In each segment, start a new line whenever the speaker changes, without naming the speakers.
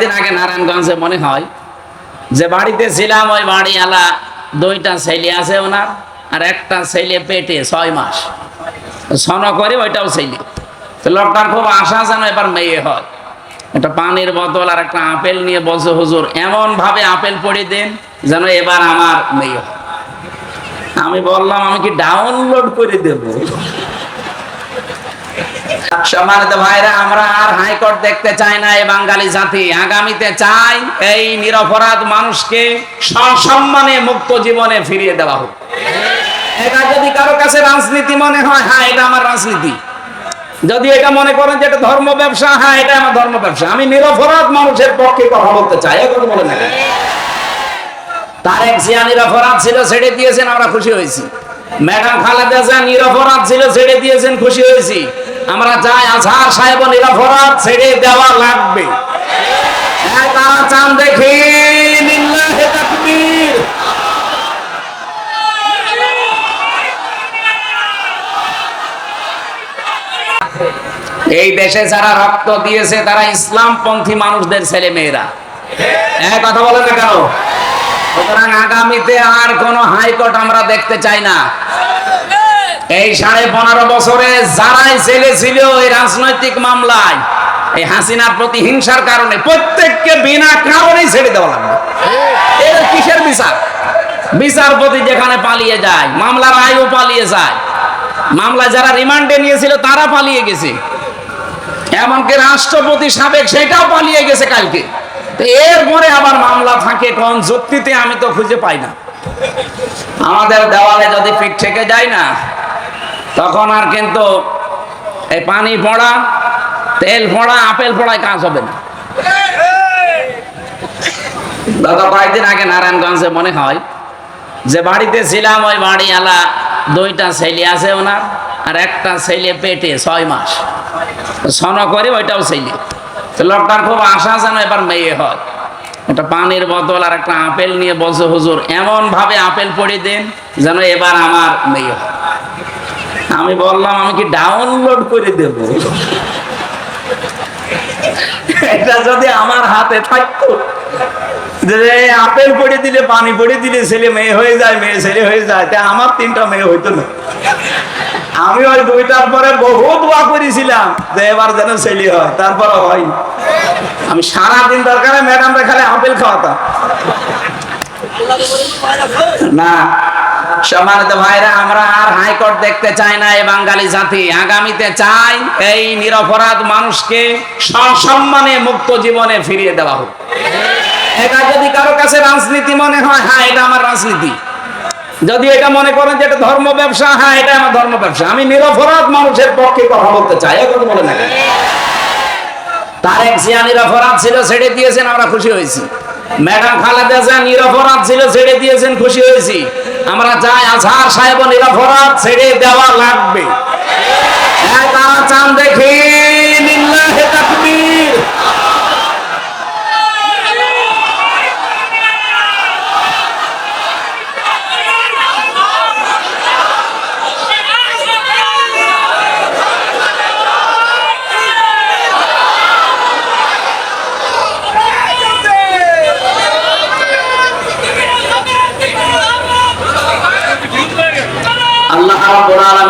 কয়েকদিন আগে নারায়ণগঞ্জে মনে হয় যে বাড়িতে ছিলাম, ওই বাড়িওয়ালা দুইটা ছেলে আছে ওনার আর একটা ছেলে পেটে ছয় মাস। সন করে ওইটাও ছেলে। লোকটার খুব আশা যেন এবার মেয়ে হয়। একটা পানির বোতল আর একটা আপেল নিয়ে বলছে, হুজুর এমন ভাবে আপেল পড়ে দেন যেন এবার আমার মেয়ে হয়। আমি বললাম, আমি কি ডাউনলোড করে দেব? সম্মানিত ভাইরা, আমরা আর হাইকোর্ট দেখতে চাই না এই বাঙালি জাতি। আগামীতে চাই এই নিরপরাধ মানুষকে সসম্মানে মুক্ত জীবনে ফিরিয়ে দেওয়া হোক। এটা যদি কারও কাছে রাজনীতি মনে হয় হ্যাঁ এটা আমার রাজনীতি। যদি এটা মনে করেন যে এটা ধর্ম ব্যবসা হ্যাঁ এটা আমার ধর্ম ব্যবসা। আমি নিরপরাধ মানুষের পক্ষে কথা বলতে চাই এখন বলে না জিয়া নিরপরাধ ছিল, ছেড়ে দিয়েছেন, আমরা খুশি হয়েছি। ম্যাডাম খালেদা জিয়া নিরপরাধ ছিল, ছেড়ে দিয়েছেন, খুশি হয়েছি। আমরা চাই আজহার সাহেব নিরপরাধ ছেড়ে দেওয়া লাগবে। হ্যাঁ, তারা চান দেখি। এই দেশে যারা রক্ত দিয়েছে তারা ইসলামপন্থী মানুষদের ছেলে মেয়েরা হ্যাঁ কথা বলেন না কেন? সুতরাং আগামীতে আর কোন হাইকোর্ট আমরা দেখতে চাই না। এই সাড়ে পনেরো বছরে যারাই ছেলে ছিল এই রাজনৈতিক মামলায়, এই হাসিনার প্রতি হিংসার কারণে প্রত্যেককে বিনা কারণেই ছেড়ে দেওয়া লাগবে। এটা কিসের বিচার? বিচারপতি যেখানে পালিয়ে যায়, মামলার আয়ও পালিয়ে যায়। মামলা যারা রিমান্ডে নিয়েছিল তারা পালিয়ে গেছে। এমনকি রাষ্ট্রপতি সাবেক সেটাও পালিয়ে গেছে কালকে। এরপরে আবার মামলা থাকে, কোন যুক্তিতে আমি তো খুঁজে পাই না। আমাদের দেওয়ালে যদি পিঠ থেকে যায় না তখন আর কিন্তু এই পানি পড়া তেল পড়া আপেল পড়ায় কাজ হবে না। দাদা কয়েকদিন আগে মনে যে বাড়িতে ছিলাম, ওই দুইটা ছেলে আর একটা ছেলে পেটে ছয় করে ওইটাও ছেলে। লোকটার খুব আশা যেন এবার মেয়ে হয়। একটা পানির বোতল আর একটা আপেল নিয়ে বলছে, হুজুর এমন ভাবে আপেল পড়ে দেন যেন এবার আমার মেয়ে হয়। আমি বললাম, আমি কি ডাউনলোড করে দেব? এটা যদি আমার হাতে থাকতো, যে আপেল পড়ে দিলে পানি পড়ে দিলে ছেলে মেয়ে হয়ে যায়, মেয়ে ছেলে হয়ে যায়, তা আমার তিনটা মেয়ে হইতো না। আমি ওই দুইটার পরে বহু দোয়া করেছিলাম, যে এবার যেন ছেলে হয় তারপরে হয় আমি সারাদিন দরকারে ম্যাডামরা খালি আপেল খাওয়াতাম। না সম্মানিত ভাইরা, আমরা আর হাইকোর্ট দেখতে চাই না এই বাঙালি জাতি। আগামীতে চাই এই নিরপরাধ মানুষকে সসম্মানে মুক্ত জীবনে ফিরিয়ে দেওয়া হোক। এটা যদি কারও কাছে রাজনীতি মনে হয় হ্যাঁ এটা আমার রাজনীতি। যদি এটা মনে করেন যে এটা ধর্ম ব্যবসা হ্যাঁ এটা আমার ধর্ম ব্যবসা। আমি নিরপরাধ মানুষের পক্ষে কথা বলতে চাই এখন বলে না? তারেক জিয়া নিরপরাধ ছিল, ছেড়ে দিয়েছেন, আমরা খুশি হয়েছি। ম্যাডাম খালেদা জিয়া নিরপরাধ ছিল, ছেড়ে দিয়েছেন, খুশি হয়েছি। আমরা যাই আজহার সাহেব নিরাপরাধ ছেড়ে দেওয়া লাগবে। হ্যাঁ, তারা চান দেখি লিল্লাহে তাকবীর। আল্লাহ রাব্বুল আলামিন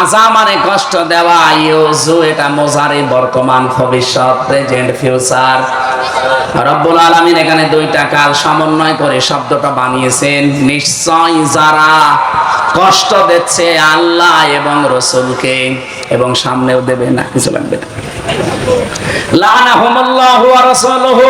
আজা মানে কষ্ট দেওয়া ইউজু এটা মোজারে বর্তমান ভবিষ্যৎ প্রেজেন্ট ফিউচার রব্বুল আলামিন এখানে দুইটা কাল সমন্বয় করে শব্দটা বানিয়েছেন। নিশ্চয় যারা কষ্ট দিচ্ছে আল্লাহ এবং রসুলকে, এবং সামনেও দেবে না, কিছু লাগবে না। লানাহুমুল্লাহু ওয়া রাসূলুহু।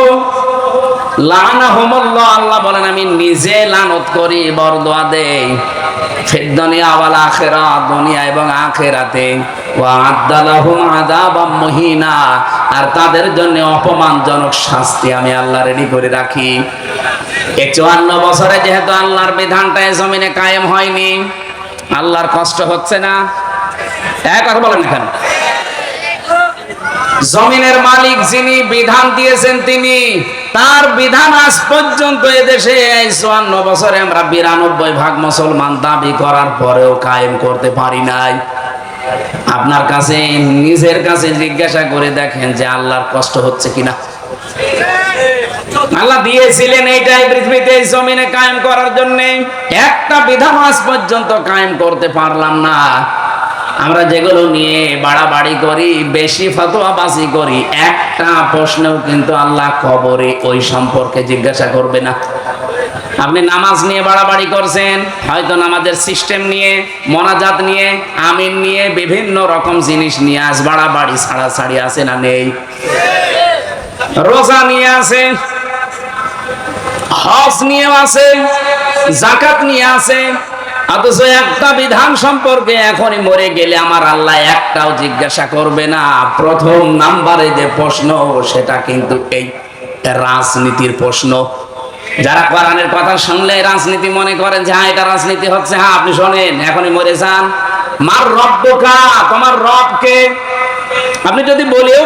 আর তাদের জন্য অপমানজনক শাস্তি আমি আল্লাহ রেডি করে রাখি। এই চুয়ান্ন বছরে যেহেতু আল্লাহর বিধানটা জমিনে কায়েম হয়নি, আল্লাহর কষ্ট হচ্ছে না। এক কথা বলেন কেন জমিনের মালিক যিনি বিধান দিয়েছেন তিনি, তার বিধান আজ পর্যন্ত এদেশে এই চুয়ান্ন বছরে আমরা বিরানব্বই ভাগ মুসলমান দাবি করার পরেও কায়েম করতে পারি নাই। আপনার কাছে, নিজের কাছে জিজ্ঞাসা করে দেখেন যে আল্লাহর কষ্ট হচ্ছে কিনা। আল্লাহ দিয়েছিলেন এইটাই পৃথিবীতে এই জমিনে কায়েম করার জন্য। একটা বিধান আজ পর্যন্ত কায়েম করতে পারলাম না। আমরা যেগুলো নিয়ে বাড়াবাড়ি করি, বেশি ফতোয়াবাজি করি, একটা প্রশ্নেও কিন্তু আল্লাহ কবরে ওই সম্পর্কে জিজ্ঞাসা করবে না। আপনি নামাজ নিয়ে বাড়াবাড়ি করছেন, হয়তো নামাজের সিস্টেম নিয়ে, মনাজাত নিয়ে, আমিন নিয়ে, বিভিন্ন রকম জিনিস নিয়ে আজ বাড়াবাড়ি ছাড়া ছাড়াছাড়ি আছে না নেই? রোজা নিয়ে আছে, হজ নিয়ে আছে জাকাত নিয়ে আছে অথচ একটা বিধান সম্পর্কে এখনই মরে গেলে আমার আল্লাহ একটাও জিজ্ঞাসা করবে না। প্রথম নাম্বারে যে প্রশ্ন, সেটা কিন্তু এই রাজনীতির প্রশ্ন। যারা কোরআনের কথা শুনলে রাজনীতি মনে করেন যে হ্যাঁ এটা রাজনীতি হচ্ছে। হ্যাঁ আপনি শোনেন, এখনই মরে যান। মার রব্বকা তোমার রবকে? আপনি যদি বলেও